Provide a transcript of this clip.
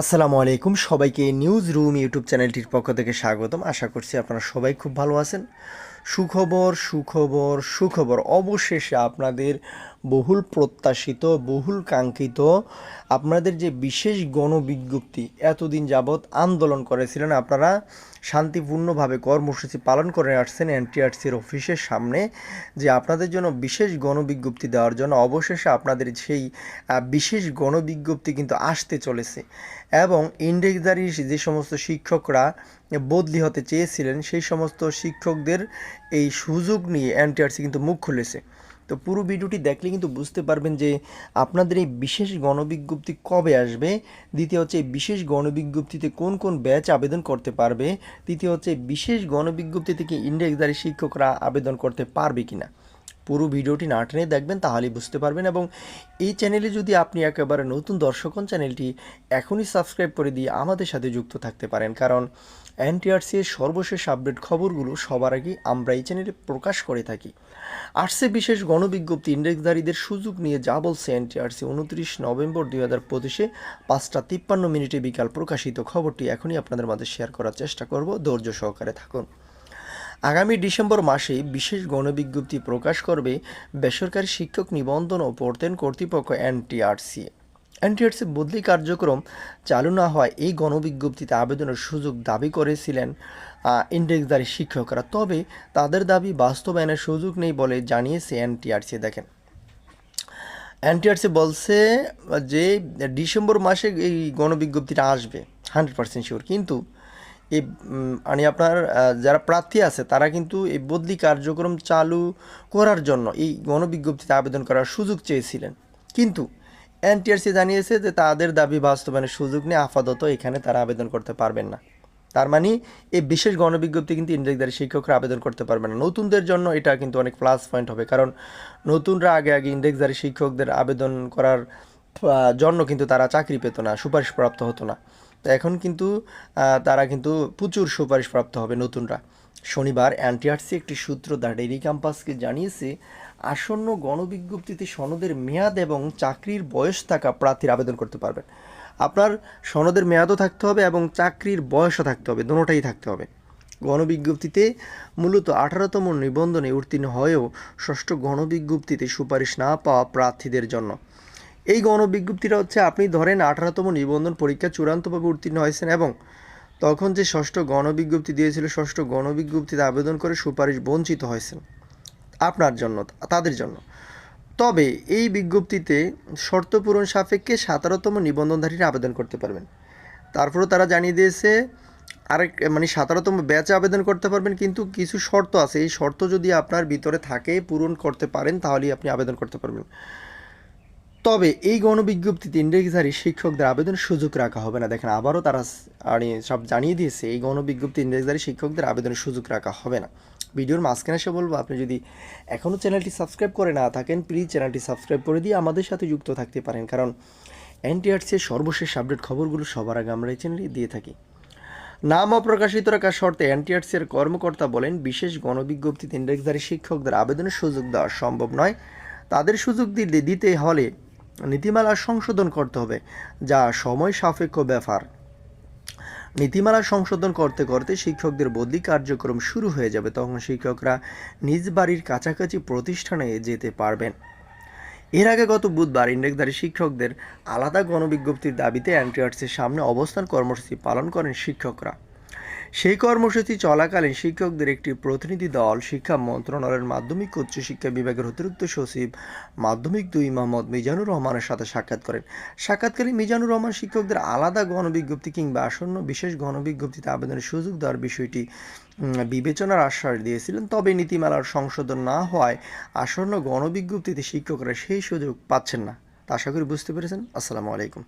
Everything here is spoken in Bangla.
আসসালামু আলাইকুম। সবাইকে নিউজ রুম ইউটিউব চ্যানেলটির পক্ষ থেকে স্বাগতম। আশা করছি আপনারা সবাই খুব ভালো আছেন। সুখবর সুখবর সুখবর। অবশেষে আপনাদের বহুল প্রত্যাশিত, বহুল কাঙ্ক্ষিত আপনাদের যে বিশেষ গণবিজ্ঞপ্তি এতদিন যাবৎ আন্দোলন করেছিলেন, আপনারা শান্তিপূর্ণভাবে কর্মসূচি পালন করে আসছেন এনটিআরসির অফিসের সামনে, যে আপনাদের জন্য বিশেষ গণবিজ্ঞপ্তি দেওয়ার জন্য অবশেষে আপনাদের সেই বিশেষ গণবিজ্ঞপ্তি কিন্তু আসতে চলেছে। এবং ইন্ডেক্সদারি যে সমস্ত শিক্ষকরা বদলি হতে চেয়েছিলেন, সেই সমস্ত শিক্ষকদের এই সুযোগ নিয়ে এনটিআরসি কিন্তু মুখ খুলেছে। তো পুরো ভিডিওটি দেখলে কিন্তু বুঝতে পারবেন যে আপনাদের এই বিশেষ গণবিজ্ঞপ্তি কবে আসবে, দ্বিতীয় হচ্ছে এই বিশেষ গণবিজ্ঞপ্তিতে কোন কোন ব্যাচ আবেদন করতে পারবে, তৃতীয় হচ্ছে বিশেষ গণবিজ্ঞপ্তি থেকে ইন্ডেক্সদারি শিক্ষকরা আবেদন করতে পারবে কিনা। পুরো ভিডিওটি না টেনে দেখবেন তাহলেই বুঝতে পারবেন এবং এই চ্যানেলে যদি আপনি একেবারে নতুন দর্শক হন, চ্যানেলটি এখনই সাবস্ক্রাইব করে দিয়ে আমাদের সাথে যুক্ত থাকতে পারেন। কারণ এনটিআরসি এর সর্বশেষ আপডেট খবরগুলো সবার আগে আমরা এই চ্যানেলে প্রকাশ করে থাকি। আসছে বিশেষ গণবিজ্ঞপ্তি ইন্ডেক্সধারীদের সুযোগ নিয়ে যা বলছে এনটিআরসি, উনত্রিশ নভেম্বর দুই হাজার পঁচিশে পাঁচটা তিপ্পান্ন মিনিটে বিকাল প্রকাশিত খবরটি এখনই আপনাদের মাঝে শেয়ার করার চেষ্টা করব। ধৈর্য সহকারে থাকুন। আগামী ডিসেম্বর মাসে বিশেষ গণবিজ্ঞপ্তি প্রকাশ করবে বেসরকারি শিক্ষক নিবন্ধন ও পড়তেন কর্তৃপক্ষ এনটিআরসি। এনটিআরসি বদলি কার্যক্রম চালু না হওয়ায় এই গণবিজ্ঞপ্তিতে আবেদনের সুযোগ দাবি করেছিলেন আহ, ইন্ডেক্সধারী শিক্ষকরা। তবে তাদের দাবি বাস্তবায়নের সুযোগ নেই বলে জানিয়েছে এনটিআরসি। দেখেন এনটিআরসি বলছে যে ডিসেম্বর মাসে এই গণবিজ্ঞপ্তিটা আসবে হান্ড্রেড পার্সেন্ট শিওর। কিন্তু এই মানে আপনার যারা প্রার্থী আছে, তারা কিন্তু এই বদলি কার্যক্রম চালু করার জন্য এই গণবিজ্ঞপ্তিতে আবেদন করার সুযোগ চেয়েছিলেন। কিন্তু এনটিআরসি জানিয়েছে যে তাদের দাবি বাস্তবায়নের সুযোগ নিয়ে আপাতত এখানে তারা আবেদন করতে পারবেন না। তার মানে এই বিশেষ গণবিজ্ঞপ্তি কিন্তু ইন্ডেক্সদারি শিক্ষকরা আবেদন করতে পারবে না। নতুনদের জন্য এটা কিন্তু অনেক প্লাস পয়েন্ট হবে, কারণ নতুনরা আগে আগে ইন্ডেক্সদারি শিক্ষকদের আবেদন করার জন্য কিন্তু তারা চাকরি পেত না সুপারিশপ্রাপ্ত হতো না। তো এখন কিন্তু তারা কিন্তু প্রচুর সুপারিশপ্রাপ্ত হবে নতুনরা। শনিবার অ্যান্টিআরসি একটি সূত্র দ্য ডেইলি ক্যাম্পাসকে জানিয়েছে, আসন্ন গণবিজ্ঞপ্তিতে সনদের মেয়াদ এবং চাকরির বয়স থাকা প্রার্থীর আবেদন করতে পারবেন। আপনার সনদের মেয়াদও থাকতে হবে এবং চাকরির বয়সও থাকতে হবে দুটোটাই থাকতে হবে। গণবিজ্ঞপ্তিতে মূলত আঠারোতম নিবন্ধনে উত্তীর্ণ হয়েও ষষ্ঠ গণবিজ্ঞপ্তিতে সুপারিশ না পাওয়া প্রার্থীদের জন্য। এই গণবিজ্ঞপ্তিটা হচ্ছে, আপনি ধরেন আঠারোতম নিবন্ধন পরীক্ষা চূড়ান্তভাবে উত্তীর্ণ হয়েছেন এবং তখন যে ষষ্ঠ গণবিজ্ঞপ্তি দিয়েছিল, ষষ্ঠ গণবিজ্ঞপ্তিতে আবেদন করে সুপারিশ বঞ্চিত হয়েছেন আপনার জন্য, তাদের জন্য। তবে এই বিজ্ঞপ্তিতে শর্ত পূরণ সাপেক্ষে সতেরোতম নিবন্ধনধারীরা আবেদন করতে পারবেন। তারপরেও তারা জানিয়ে দিয়েছে, আরেক মানে সতেরোতম ব্যাচে আবেদন করতে পারবেন, কিন্তু কিছু শর্ত আছে। এই শর্ত যদি আপনার ভিতরে থাকে, পূরণ করতে পারেন, তাহলেই আপনি আবেদন করতে পারবেন। তবে এই গণবিজ্ঞপ্তিতে ইন্ডেক্সধারী শিক্ষকদের আবেদন সুযোগ রাখা হবে না। দেখেন, আবারও তারা সব জানিয়ে দিয়েছে, এই গণবিজ্ঞপ্তি ইন্ডেক্সধারী শিক্ষকদের আবেদনের সুযোগ রাখা হবে না। ভিডিওর মাঝখানে এসে বলব, আপনি যদি এখনও চ্যানেলটি সাবস্ক্রাইব করে না থাকেন প্লিজ চ্যানেলটি সাবস্ক্রাইব করে দিয়ে আমাদের সাথে যুক্ত থাকতে পারেন। কারণ এনটিআরসির সর্বশেষ আপডেট খবরগুলো সবার আগে আমরা এই চ্যানেলে দিয়ে থাকি। নাম অপ্রকাশিত রাখার শর্তে এনটিআরসি এর কর্মকর্তা বলেন, বিশেষ গণবিজ্ঞপ্তিতে ইন্ডেক্সধারী শিক্ষকদের আবেদনের সুযোগ দেওয়া সম্ভব নয়। তাদের সুযোগ দিতে দিতে হলে নীতিমালা সংশোধন করতে হবে, যা সময় সাপেক্ষ ব্যাপার। নীতিমালা সংশোধন করতে করতে শিক্ষকদের বদলি কার্যক্রম শুরু হয়ে যাবে, তখন শিক্ষকরা নিজ বাড়ির কাছাকাছি প্রতিষ্ঠানে যেতে পারবেন। এর আগে গত বুধবার ইন্ডেক্সধারী শিক্ষকদের আলাদা গণবিজ্ঞপ্তির দাবিতে এনটিআরসির সামনে অবস্থান কর্মসূচি পালন করেন শিক্ষকরা। সেই কর্মসূচি চলাকালীন শিক্ষকদের একটি প্রতিনিধি দল, শিক্ষা মন্ত্রণালয়ের মাধ্যমিক উচ্চশিক্ষা বিভাগের অতিরিক্ত সচিব মাধ্যমিক দুই মোহাম্মদ মিজানুর রহমানের সাথে সাক্ষাৎ করেন। সাক্ষাৎকালে মিজানুর রহমান শিক্ষকদের আলাদা গণবিজ্ঞপ্তি কিংবা আসন্ন বিশেষ গণবিজ্ঞপ্তিতে আবেদনের সুযোগ দেওয়ার বিষয়টি বিবেচনার আশ্বাস দিয়েছিলেন। তবে নীতিমালার সংশোধন না হওয়ায় আসন্ন গণবিজ্ঞপ্তিতে শিক্ষকরা সেই সুযোগ পাচ্ছেন না। তা আশা করি বুঝতে পেরেছেন। আসসালামু আলাইকুম।